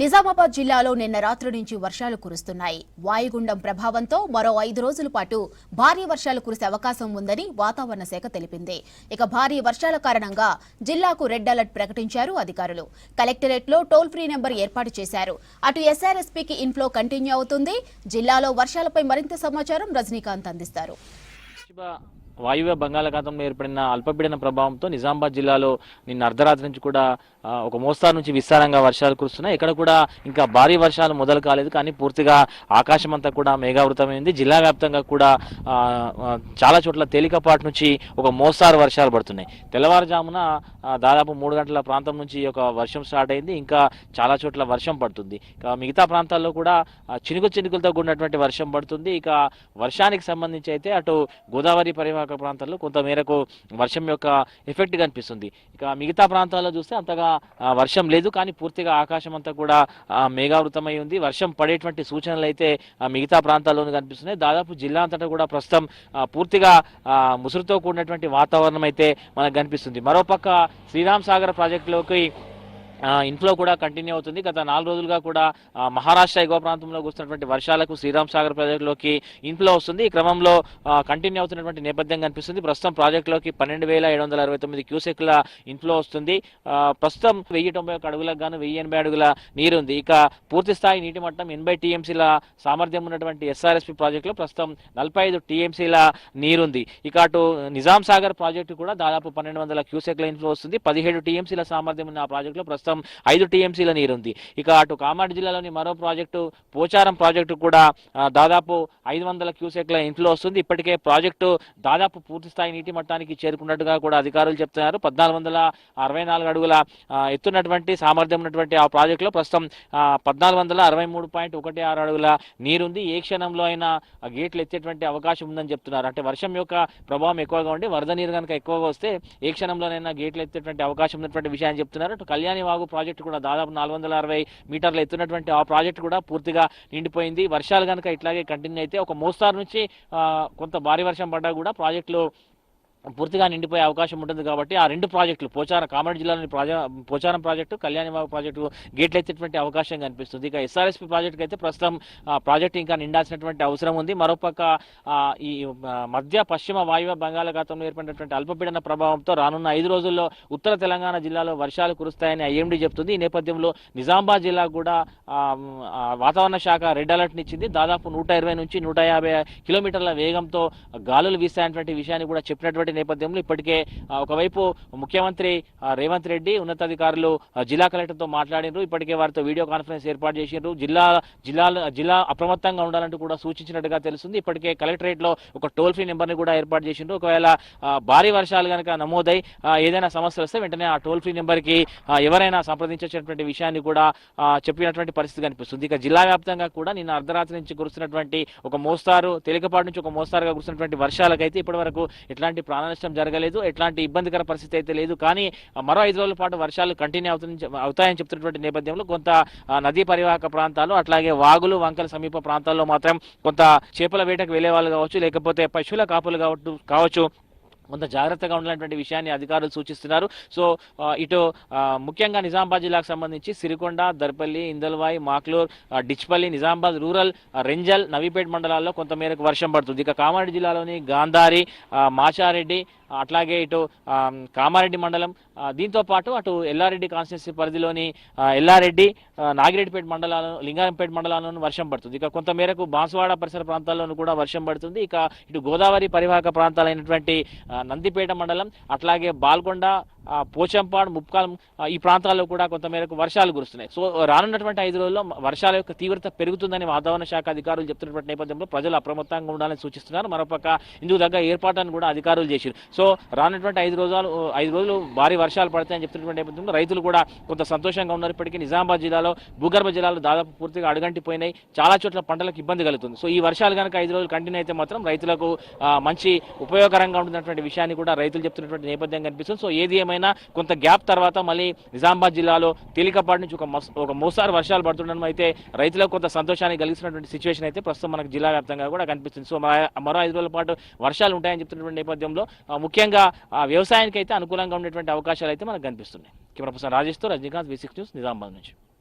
నిజామాబాద్ జిల్లాలో నిన్న రాత్రి నుంచి వర్షాలు కురుస్తున్నాయి. వాయుగుండం ప్రభావంతో మరో ఐదు రోజుల పాటు భారీ వర్షాలు కురిసే అవకాశం ఉందని వాతావరణ శాఖ తెలిపింది. ఇక భారీ వర్షాల కారణంగా జిల్లాకు రెడ్ అలర్ట్ ప్రకటించారు అధికారులు. కలెక్టరేట్లో టోల్ ఫ్రీ నెంబర్ ఏర్పాటు చేశారు. అటు ఎస్ఆర్ఎస్పీకి ఇన్ఫ్లో కంటిన్యూ అవుతుంది. జిల్లాలో వర్షాలపై మరింత సమాచారం రజనీకాంత్ అందిస్తారు. వాయువ్య బంగాళాఖాతంలో ఏర్పడిన అల్పపీడన ప్రభావంతో నిజామాబాద్ జిల్లాలో నిన్న అర్ధరాత్రి నుంచి కూడా ఒక మోస్తారు నుంచి విస్తారంగా వర్షాలు కురుస్తున్నాయి. ఇక్కడ కూడా ఇంకా భారీ వర్షాలు మొదలు కాలేదు. కానీ పూర్తిగా ఆకాశం అంతా కూడా మేఘావృతమైంది. జిల్లా వ్యాప్తంగా కూడా చాలా చోట్ల తేలికపాటి నుంచి ఒక మోస్తారు వర్షాలు పడుతున్నాయి. తెల్లవారుజామున దాదాపు మూడు గంటల ప్రాంతం నుంచి ఒక వర్షం స్టార్ట్ అయింది. ఇంకా చాలా చోట్ల వర్షం పడుతుంది. మిగతా ప్రాంతాల్లో కూడా చినుకు చినుకులతో కూడినటువంటి వర్షం పడుతుంది. ఇక వర్షానికి సంబంధించి అయితే అటు గోదావరి పరివాహక ప్రాంతాల్లో కొంత మేరకు వర్షం యొక్క ఎఫెక్ట్ కనిపిస్తుంది. ఇక మిగతా ప్రాంతాల్లో చూస్తే అంతగా వర్షం లేదు కానీ పూర్తిగా ఆకాశం అంతా కూడా మేఘావృతమై ఉంది. వర్షం పడేటువంటి సూచనలు అయితే మిగతా ప్రాంతాల్లోనూ కనిపిస్తున్నాయి. దాదాపు జిల్లా అంతటా కూడా ప్రస్తుతం పూర్తిగా ముసురుతో కూడినటువంటి వాతావరణం అయితే మనకు కనిపిస్తుంది. మరోపక్క శ్రీరామ్ సాగర్ ప్రాజెక్టులోకి ఇంట్లో ఇన్ఫ్లో కూడా కంటిన్యూ అవుతుంది. గత నాలుగు రోజులుగా కూడా మహారాష్ట్ర ఎగువ ప్రాంతంలో కురుస్తున్నటువంటి వర్షాలకు శ్రీరామ్ సాగర్ ప్రాజెక్టులోకి ఇన్ఫ్లో వస్తుంది. ఈ క్రమంలో కంటిన్యూ అవుతున్నటువంటి నేపథ్యం కనిపిస్తుంది. ప్రస్తుతం ప్రాజెక్టులోకి పన్నెండు వేల ఏడు వందల అరవై తొమ్మిది క్యూసెక్ల ఇన్ఫ్లో వస్తుంది. ప్రస్తుతం వెయ్యి తొంభై ఒక అడుగులకు గాను వెయ్యి ఎనభై అడుగుల నీరు ఉంది. ఇక పూర్తి స్థాయి నీటి మట్టం ఎనభై టీఎంసీల సామర్థ్యం ఉన్నటువంటి ఎస్ఆర్ఎస్పి ప్రాజెక్టులో ప్రస్తుతం నలభై ఐదు టీఎంసీల నీరుంది. ఇక అటు నిజాం సాగర్ ప్రాజెక్టు కూడా దాదాపు పన్నెండు వందల క్యూసెక్ల ఇన్ఫ్లో వస్తుంది. పదిహేడు టీఎంసీల సామర్థ్యం ఉన్న ఆ ప్రాజెక్టులో ప్రస్తుతం ఐదు టీఎంసీల నీరుంది. ఇక అటు కామారెడ్డి జిల్లాలోని మరో ప్రాజెక్టు పోచారం ప్రాజెక్టు కూడా దాదాపు ఐదు వందల క్యూసెక్ల ఇన్ఫ్లో వస్తుంది. ఇప్పటికే ప్రాజెక్టు దాదాపు పూర్తి స్థాయి నీటి మట్టానికి చేరుకున్నట్టుగా కూడా అధికారులు చెప్తున్నారు. పద్నాలుగు వందల అరవై నాలుగు అడుగుల ఎత్తున్నటువంటి సామర్థ్యం ఉన్నటువంటి ఆ ప్రాజెక్టులో ప్రస్తుతం పద్నాలుగు వందల అరవై మూడు పాయింట్ ఒకటి ఆరు అడుగుల నీరుంది. ఏ క్షణంలో అయినా గేట్లు ఎత్తేటువంటి అవకాశం ఉందని చెప్తున్నారు. అంటే వర్షం యొక్క ప్రభావం ఎక్కువగా ఉండి వరద నీరు కనుక ఎక్కువగా వస్తే ఏ క్షణంలోనైనా గేట్లు ఎత్తేటువంటి అవకాశం ఉన్నటువంటి విషయాన్ని చెప్తున్నారు. అటు కళ్యాణి వాగు ప్రాజెక్టు కూడా దాదాపు నాలుగు వందల అరవై మీటర్లు ఎత్తున్నటువంటి ఆ ప్రాజెక్టు కూడా పూర్తిగా నిండిపోయింది. వర్షాలు కనుక ఇట్లాగే కంటిన్యూ అయితే ఒక మోస్తారు నుంచి కొంత భారీ వర్షం పడ్డా కూడా ప్రాజెక్టులో పూర్తిగా నిండిపోయే అవకాశం ఉంటుంది కాబట్టి ఆ రెండు ప్రాజెక్టులు పోచారం కామారెడ్డి జిల్లాలోని ప్రాజె పోచారం ప్రాజెక్టు కళ్యాణిబాబు ప్రాజెక్టు గేట్లు ఎత్తేటువంటి అవకాశం కనిపిస్తుంది. ఇక ఎస్ఆర్ఎస్పి ప్రాజెక్టుకి అయితే ప్రస్తుతం ప్రాజెక్టు ఇంకా నిండాల్సినటువంటి అవసరం ఉంది. మరోపక్క ఈ మధ్య పశ్చిమ వాయువ్య బంగాళాఖాతంలో ఏర్పడినటువంటి అల్పపీడన ప్రభావంతో రానున్న ఐదు రోజుల్లో ఉత్తర తెలంగాణ జిల్లాలో వర్షాలు కురుస్తాయని ఐఎండీ చెబుతుంది ఈ నేపథ్యంలో నిజామాబాద్ జిల్లా కూడా వాతావరణ శాఖ రెడ్ అలర్ట్ ఇచ్చింది. దాదాపు నూట ఇరవై నుంచి నూట యాభై కిలోమీటర్ల వేగంతో గాలులు వీస్తాయన్నటువంటి విషయాన్ని కూడా చెప్పినటువంటి నేపథ్యంలో ఇప్పటికే ఒకవైపు ముఖ్యమంత్రి రేవంత్ రెడ్డి ఉన్నతాధికారులు జిల్లా కలెక్టర్తో మాట్లాడినారు. ఇప్పటికే వారితో వీడియో కాన్ఫరెన్స్ ఏర్పాటు చేసిండ్రు. జిల్లా జిల్లాలో జిల్లా అప్రమత్తంగా ఉండాలంటూ కూడా సూచించినట్టుగా తెలుస్తుంది. ఇప్పటికే కలెక్టరేట్లో ఒక టోల్ ఫ్రీ నెంబర్ని కూడా ఏర్పాటు చేసిండ్రు. ఒకవేళ భారీ వర్షాలు కనుక నమోదై ఏదైనా సమస్య వస్తే వెంటనే ఆ టోల్ ఫ్రీ నెంబర్కి ఎవరైనా సంప్రదించేటువంటి విషయాన్ని కూడా చెప్పినటువంటి పరిస్థితి కనిపిస్తుంది. ఇక జిల్లా వ్యాప్తంగా కూడా నిన్న అర్ధరాత్రి నుంచి కురుస్తున్నటువంటి ఒక మోస్తారు తేలికపాటి నుంచి ఒక మోస్తారుగా కురుస్తున్నటువంటి వర్షాలకైతే ఇప్పటి వరకు ఎట్లాంటి ప్రాణ నష్టం జరగలేదు ఎట్లాంటి ఇబ్బందికర పరిస్థితి అయితే లేదు. కానీ మరో ఐదు రోజుల పాటు వర్షాలు కంటిన్యూ అవుతుంది అవుతాయని చెప్తున్నటువంటి నేపథ్యంలో కొంత నదీ పరివాహక ప్రాంతాలు అట్లాగే వాగులు వంకల సమీప ప్రాంతాల్లో మాత్రం కొంత చేపల వేటకు వెళ్ళే వాళ్ళు కావచ్చు లేకపోతే పశువుల కాపులు కావచ్చు కావచ్చు. కొంత జాగ్రత్తగా ఉండాలనేటువంటి విషయాన్ని అధికారులు సూచిస్తున్నారు. సో ఇటు ముఖ్యంగా నిజామాబాద్ జిల్లాకు సంబంధించి సిరికొండ దర్పల్లి ఇందల్వాయి మాక్లూర్ డిచ్పల్లి నిజామాబాద్ రూరల్ రెంజల్ నవీపేట్ మండలాల్లో కొంతమేరకు వర్షం పడుతుంది. ఇక కామారెడ్డి జిల్లాలోని గాంధారి మాచారెడ్డి అట్లాగే ఇటు కామారెడ్డి మండలం దీంతో పాటు అటు ఎల్లారెడ్డి కాన్స్టిట్యున్సీ పరిధిలోని ఎల్లారెడ్డి నాగిరెడ్డిపేట మండలాలను లింగారంపేట మండలాలను వర్షం పడుతుంది. ఇక కొంత మేరకు బాన్సువాడ పరిసర ప్రాంతాల్లోనూ కూడా వర్షం పడుతుంది. ఇక ఇటు గోదావరి పరివాహక ప్రాంతాలైనటువంటి నందిపేట మండలం అట్లాగే బాల్కొండ పోచంపాడు ముప్కాల్ ఈ ప్రాంతాల్లో కూడా కొంత మేరకు వర్షాలు కురుస్తున్నాయి. సో రానున్నటువంటి ఐదు రోజుల్లో వర్షాల యొక్క తీవ్రత పెరుగుతుందని వాతావరణ శాఖ అధికారులు చెప్తున్నటువంటి నేపథ్యంలో ప్రజలు అప్రమత్తంగా ఉండాలని సూచిస్తున్నారు. మరోపక్క ఇందుకు తగ్గ ఏర్పాట్లను కూడా అధికారులు చేశారు. సో రానున్నటువంటి ఐదు రోజులు ఐదు రోజులు భారీ వర్షాలు పడతాయని చెప్తున్నటువంటి నేపథ్యంలో రైతులు కూడా కొంత సంతోషంగా ఉన్నారు. ఇప్పటికీ నిజామాబాద్ జిల్లాలో భూగర్భ జిల్లాలో దాదాపు పూర్తిగా అడుగంటిపోయినాయి. చాలా చోట్ల పంటలకు ఇబ్బంది కలుగుతుంది. సో ఈ వర్షాలు కనుక ఐదు రోజులు కంటిన్యూ అయితే మాత్రం రైతులకు మంచి ఉపయోగకరంగా ఉంటున్నటువంటి విషయాన్ని కూడా రైతులు చెప్తున్నటువంటి నేపథ్యం కనిపిస్తుంది. సో ఏది ఏమైనా కొంత గ్యాప్ తర్వాత మళ్ళీ నిజామాబాద్ జిల్లాలో తేలికపాటి నుంచి ఒక ఒక మోసారు వర్షాలు పడుతుండడం అయితే రైతులకు కొంత సంతోషాన్ని కలిగిస్తున్నటువంటి సిచ్యువేషన్ అయితే ప్రస్తుతం మనకు జిల్లా వ్యాప్తంగా కూడా కనిపిస్తుంది. సో మరో- మరో ఐదు రోజుల పాటు వర్షాలు ఉంటాయని చెప్తున్నటువంటి నేపథ్యంలో ముఖ్యంగా వ్యవసాయానికి అయితే అనుకూలంగా ఉండేటువంటి అవకాశాలు అయితే మనకు కనిపిస్తున్నాయి. Camera person రాజేష్తో Rajinikanth V six news Nizamabad నుంచి.